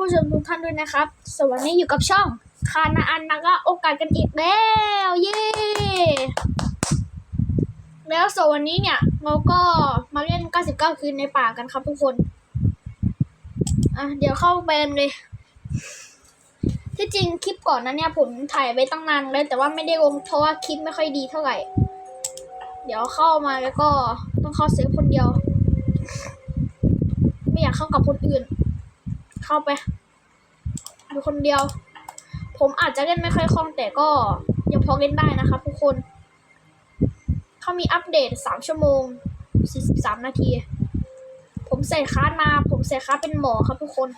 ผู้ชมทุกท่านด้วยนะครับสวัสดีอยู่กับช่องคานาอันนากะโอกาสกันอีกแล้วเย้แล้วส่วนวันนี้เนี่ยเราก็มาเล่น 99 คืนในป่ากันครับทุกคนอะเดี๋ยวเข้าไปกันเลย ที่จริงคลิปก่อนนั้นเนี่ยผมถ่ายไว้ตั้งนานแล้วแต่ว่าไม่ได้ลงเพราะว่าคลิปไม่ค่อยดีเท่าไหร่ เดี๋ยวเข้ามาแล้วก็ต้องเข้าเซฟคนเดียว ไม่อยากเข้ากับคนอื่น เข้าไปดูคนเดียว ผมอาจจะเล่นไม่ค่อยคล่องแต่ก็ยังพอเล่นได้นะครับทุกคน เขามีอัปเดตสามชั่วโมงสี่สิบสามนาที ผมใส่ค้ามา ผมใส่ค้าเป็นหมอครับทุกคน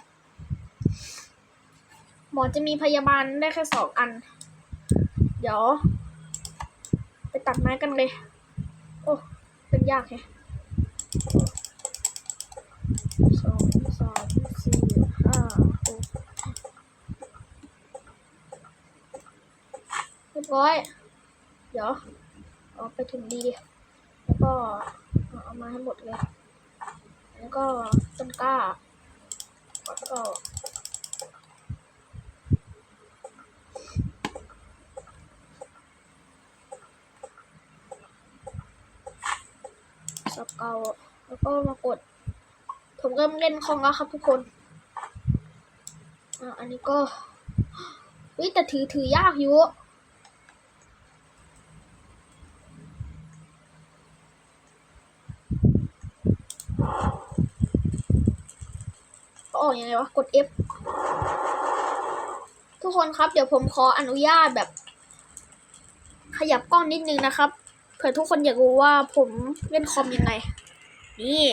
หมอจะมีพยาบาลได้แค่สองอัน เดี๋ยว ไปตัดไม้กันเลย โอ้ เป็นยากแฮะสองสามสี่ห้าหกเร้อย เดี๋ยวเอาไปถุงดี แล้วก็เอามาให้หมดเลย แล้วก็ต้นกล้าแล้วก็สเกาแล้วก็มากด ผมเริ่มเล่นคลองแล้วครับทุกคนอะอันนี้ก็เฮ้ยแต่ถือถือยากอยู่ ออกยังไงวะ กด F ทุกคนครับ เดี๋ยวผมขออนุญาตแบบ ขยับกล้องนิดนึงนะครับ เผื่อทุกคนอยากรู้ว่าผมเล่นคอมยังไง นี่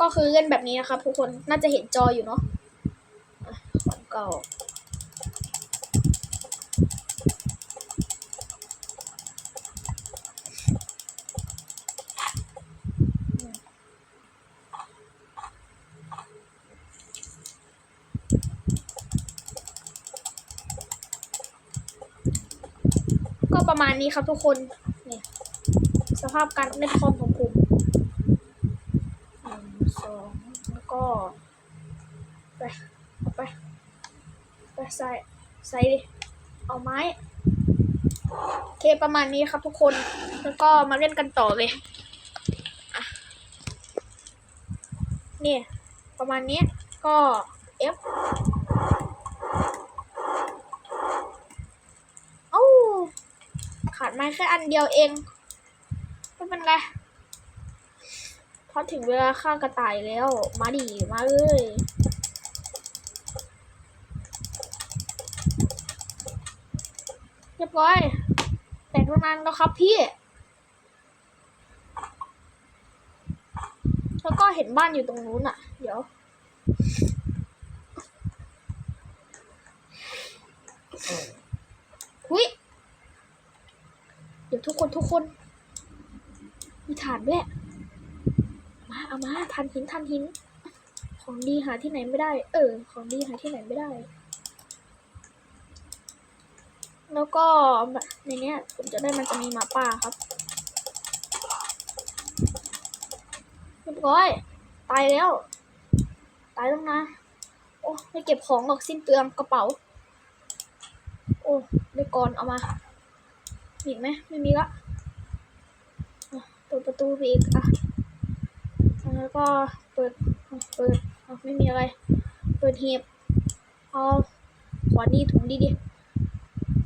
ก็คือเล่นแบบนี้นะครับทุกคนน่าจะเห็นจออยู่เนาะอะของเก่า ก็ ประมาณนี้ครับทุกคนนี่สภาพการเล่นคอมของผมหนึ่งสองแล้วก็ไปไปไปใส่ใส่ดิเอาไม้โอเคประมาณนี้ครับทุกคนแล้วก็มาเล่นกันต่อเลยนี่ประมาณนี้ก็ F เอ้า ขาดไม้แค่อันเดียวเองไม่เป็นไรพอถึงเวลาฆ่ากระต่ายแล้ว มาดีมาเลยเรียบร้อย แต่งตั้งนานแล้วครับพี่ แล้วก็เห็นบ้านอยู่ตรงนู้นอะ เดี๋ยวหุย เดี๋ยว ทุกคน มีฐานด้วย มาเอามาทันหินทันหิน ของดีหาที่ไหนไม่ได้ เออ ของดีหาที่ไหนไม่ได้ แล้วก็ในเนี้ยผมจะได้มันจะมีหมาป่าครับเรียบร้อย ตายแล้ว ตายแล้วนะ โอ้ไม่เก็บของหรอกสิ้นเปลืองกระเป๋า โอ้ได้ก่อนเอามามีอีกไหมไม่มีละ เปิดประตูไปอีกอะแล้วก็เปิด เปิดไม่มีอะไร เปิดเหีบเอาขวานดีถุงดีดิ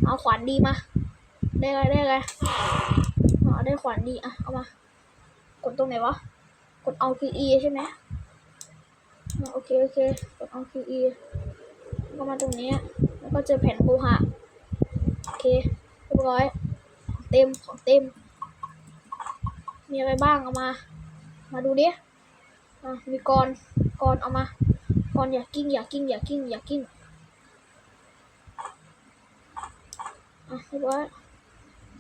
เอาขวานดีมา ได้เลยได้เลยอ๋อได้ขวานดีอะ เอามา กดตรงไหนวะ กดเอาคือ E ใช่ไหมโอเคโอเค กดเอาคือ E ก็มาตรงนี้ แล้วก็เจอแผ่นโลหะ โอเค เรียบร้อยของเต็มของเต็ม มีอะไรบ้างเอามา มาดูดิอะมีกรกรเอามากรอย่ากิ้งอย่ากิ้งอย่ากิ้งอย่ากิ้งอะเรียบร้อย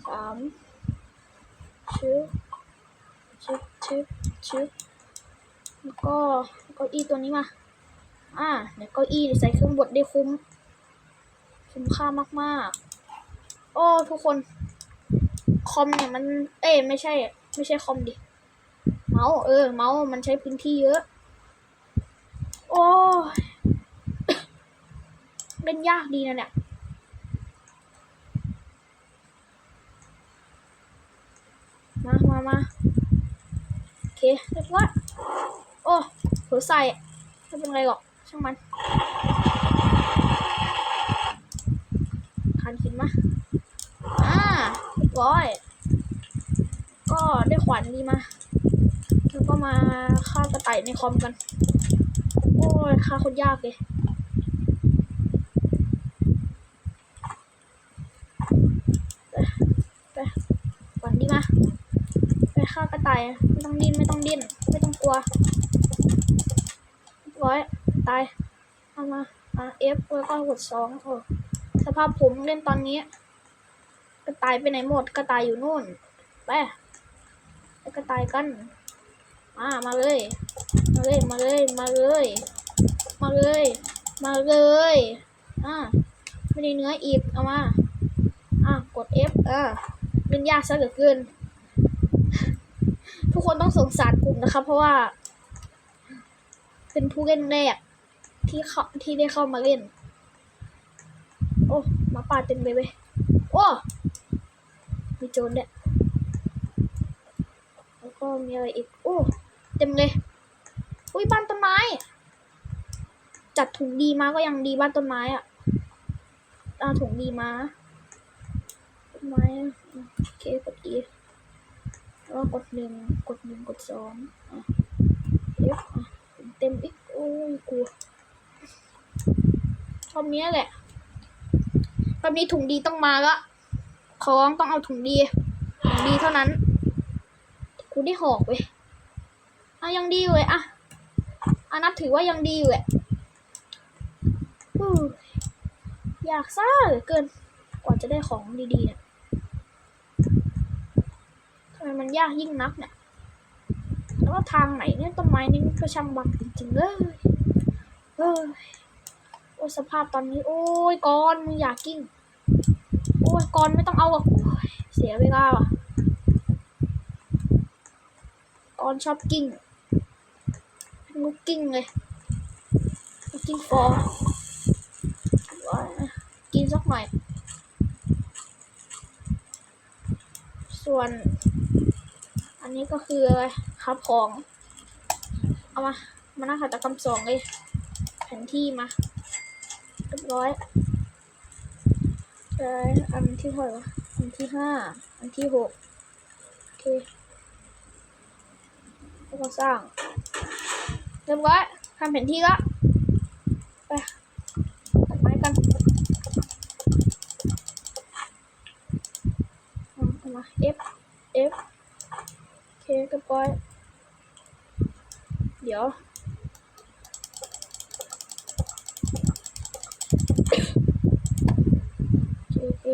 สามชึบชึบชึบชึบแล้วก็เก้าอี้ตัวนี้มา อ่าเดี๋ยวเก้าอี้ใส่เครื่องบดได้คุ้ม คุ้มค่ามากๆโอ้ทุกคน คอมเนี่ยมัน เอ้ยไม่ใช่ ไม่ใช่คอมดิ เมาส์เออ เมาส์มันใช้พื้นที่เยอะ โอ้เล่นยากดีนะเนี่ยมามามาโอเคเรียบร้อยโอ้เผลอใส่ไม่เป็นไรหรอกช่างมันคันขินมาอ่าเรียบร้อย ก็ได้ขวานนี้มาแล้วก็มาฆ่ากระต่ายในคอมกัน โอ้ยฆ่าคนยากเลยไปไปขวานนี้มาไปฆ่ากระต่ายไม่ต้องดิ้นไม่ต้องดิ้นไม่ต้องกลัวร้อยตายเอามาอะ F แล้วก็กดสองโอ้สภาพผมเล่นตอนนี้ กระต่ายไปไหนหมด กระต่ายอยู่นู่นไป กระต่ายกัน มา มาเลย มาเลย มาเลย มาเลย มาเลย มาเลย อ่า ไม่ได้เนื้ออีก เอามา อะ กด F อ่าเล่นยากซะเหลือเกิน ทุกคนต้องสงสารกลุ่มนะครับ เพราะว่า เป็นผู้เล่นแรกที่เขาที่ได้เข้ามาเล่น โอ้ มาป่าเต็มเลยเว้ย โอ้ มีโจรด้วย ก็มีอะไรอีก โอ้ เต็มเลย อุ้ยบ้านต้นไม้ จัดถุงดีมาก็ยังดีบ้านต้นไม้อะเอาถุงดีมาต้นไม้โอเคกดอีแล้วกดหนึ่งกดหนึ่งกดสองอะเอฟอะเต็มอีกโอ้ยกลัวรอบนี้แหละรอบนี้ถุงดีต้องมาละของต้องเอาถุงดี ถุงดีเท่านั้น กูได้หอกเว้ยอะยังดีอยู่เลยอะอะนับถือว่ายังดีอยู่แหละอยากซ่าเหลือเกิน กว่าจะได้ของดีๆเนี่ยทำไมมันยากยิ่งนักเนี่ยแล้วทางไหนเนี่ยต้นไม้นี่ก็ช่างบังจริงๆเลยเฮ้ยโอ้สภาพตอนนี้ โอ้ยกอนมึงอยากกิ้ง โอ้ยกอนไม่ต้องเอาอะเสียเวลาว่ะ ตอนชอบกิ้งลูกกิ้งเลยกกิ้งฟอร์กินสักหน่อย ส่วน อันนี้ก็คืออะไรครับของ เอามา มานั่งหัตถกรรมสองเลยแผนที่มาเรียบร้อยเอออันที่เท่าไหร่วะอันที่ห้า อันที่หกโอเค แล้วก็สร้างเรียบร้อยทำแผนที่ละไปตัดไม้กันมา F F โอเคเรียบร้อย เดี๋ยวโอเค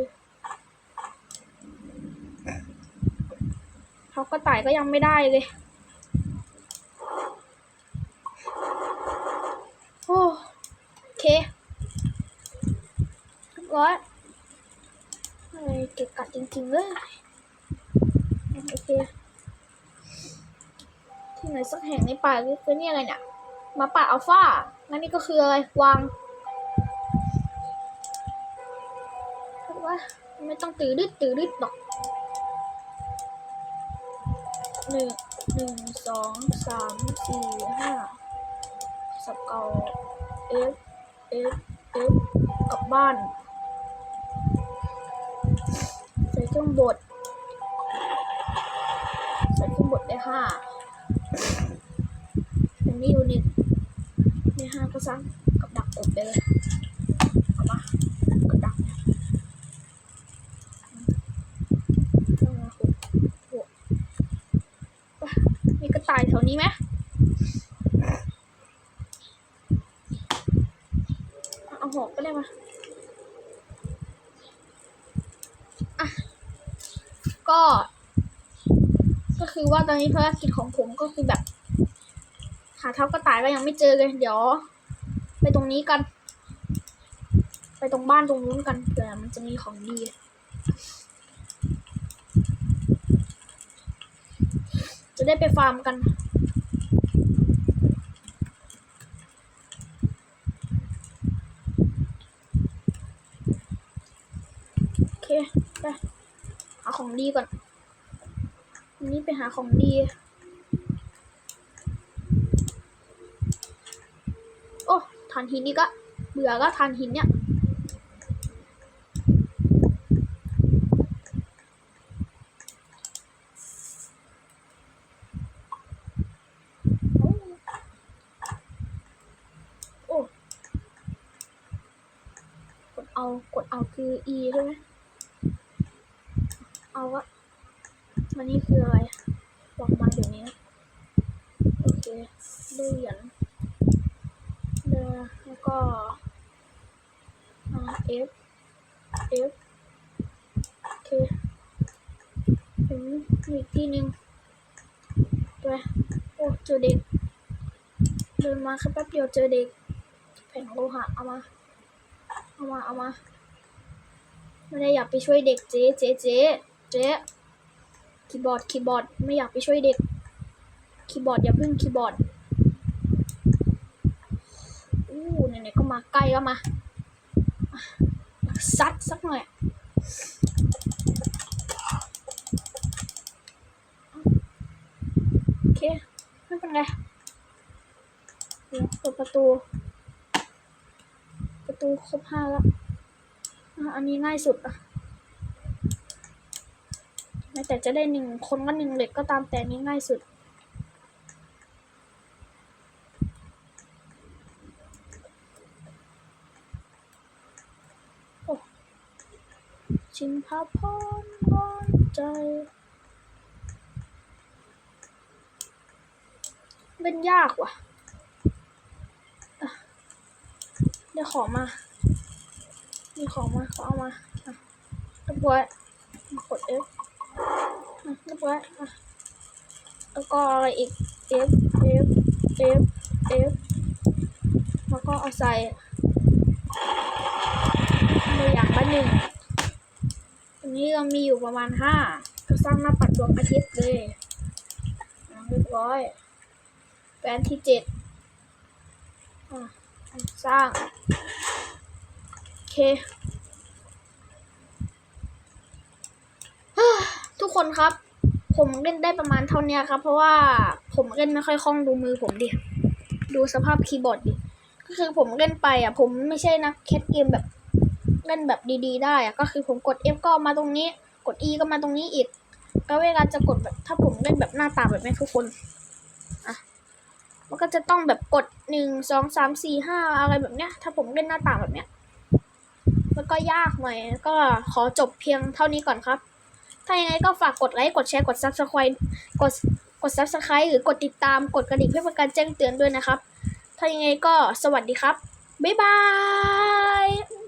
เขาก็ต่ายก็ยังไม่ได้เลย โอ้โอเคเรียบร้อยอะไรเก็บกัด จริงๆเลยโอเคที่ไหนสักแห่งในป่าคือนี่อะไรเนี่ยมาป่าอัลฟางั้นนี่ก็คืออะไรวางว่าไม่ต้องตื่นดึดตื่นดึดหรอกหนึ่งหนึ่งสองสามสี่ห้าสับเก่า F F F กลับบ้าน เครื่องบดใส่เครื่องบดได้ห้ายังไม่อยู่หนึ่งในห้าก็สร้างกับดักอบไปเลยเอามากับดักเอามาหกหกไปมีกระต่ายแถวนี้ไหมเอาหอกก็ได้มาอะ ก็ ก็คือว่าตอนนี้ภารกิจของผมก็คือแบบ หาเท้ากระต่ายก็ยังไม่เจอเลยเดี๋ยว ไปตรงนี้กัน ไปตรงบ้านตรงนู้นกันเผื่อมันจะมีของดีจะได้ไปฟาร์มกัน โอเค ไป ของดีก่อนวันนี้ไปหาของดีโอ้ทานหินนี่ก็เบื่อก็ทานหินเนี่ยโอ้กดเอากดเอาคือ E ใช่ไหม เอาวะมันนี่คืออะไรบอกมาเดี๋ยวนี้ โอเคเหรียญเดอแล้วก็อ่า F F โอเคถึงอีกที่หนึ่งไปโอ้เจอเด็ก เดินมาแค่แป๊บเดียวเจอเด็ก แผ่นโลหะเอามา เอามา เอามา ไม่ได้อยากไปช่วยเด็กเจ๊เจ๊เจ๊ เจ๊คีย์บอร์ดคีย์บอร์ดไม่อยากไปช่วยเด็กคีย์บอร์ดอย่าพึ่งคีย์บอร์ดอู้ไหนๆก็มาใกล้ก็มาซัดสักหน่อยโอเคไม่เป็นไรเดี๋ยวเปิดประตู ประตูครบห้าแล้วอันนี้ง่ายสุดอะ ม้แต่จะได้หนึ่งคนก็หนึ่งเหล็กก็ตามแต่นี้ง่ายสุดโอ้ชิงพาพรร้อนใจเล่นยากว่ะอะได้ของมา มีของมาขอเอามาอะเรียบร้อยมากด F อะ เรียบร้อยแล้วก็อะไรอีก F F F F แล้วก็เอาใส่ในอย่างละหนึ่งอันนี้เรามีอยู่ประมาณห้าก็สร้างหน้าปัดดวงอาทิตย์เลยเรียบร้อยแปนที่เจ็ดสร้าง โอเค ทุก คนครับ ผมเล่นได้ประมาณเท่านี้ครับ เพราะว่าผมเล่นไม่ค่อยคล่องดูมือผมดิ ดูสภาพคีย์บอร์ดดิ ก็คือผมเล่นไปอะ ผมไม่ใช่นักแคสเกมแบบเล่นแบบดีๆ ได้อะ ก็คือผมกด F ก็มาตรงนี้ กด E ก็มาตรงนี้อีก ก็เวลาจะกดแบบถ้าผมเล่นแบบหน้าตาแบบนี้ทุกคน อะ มันก็จะต้องแบบกดหนึ่งสองสามสี่ห้าอะไรแบบเนี้ย ถ้าผมเล่นหน้าตาแบบเนี้ยมันก็ยากหน่อย ก็ขอจบเพียงเท่านี้ก่อนครับ ถ้ายังไงก็ฝากกดไลค์ กดแชร์ กด subscribe กด กด subscribe หรือกดติดตาม กดกระดิ่งเพื่อเป็นการแจ้งเตือนด้วยนะครับ ถ้ายังไงก็สวัสดีครับ บ๊ายบาย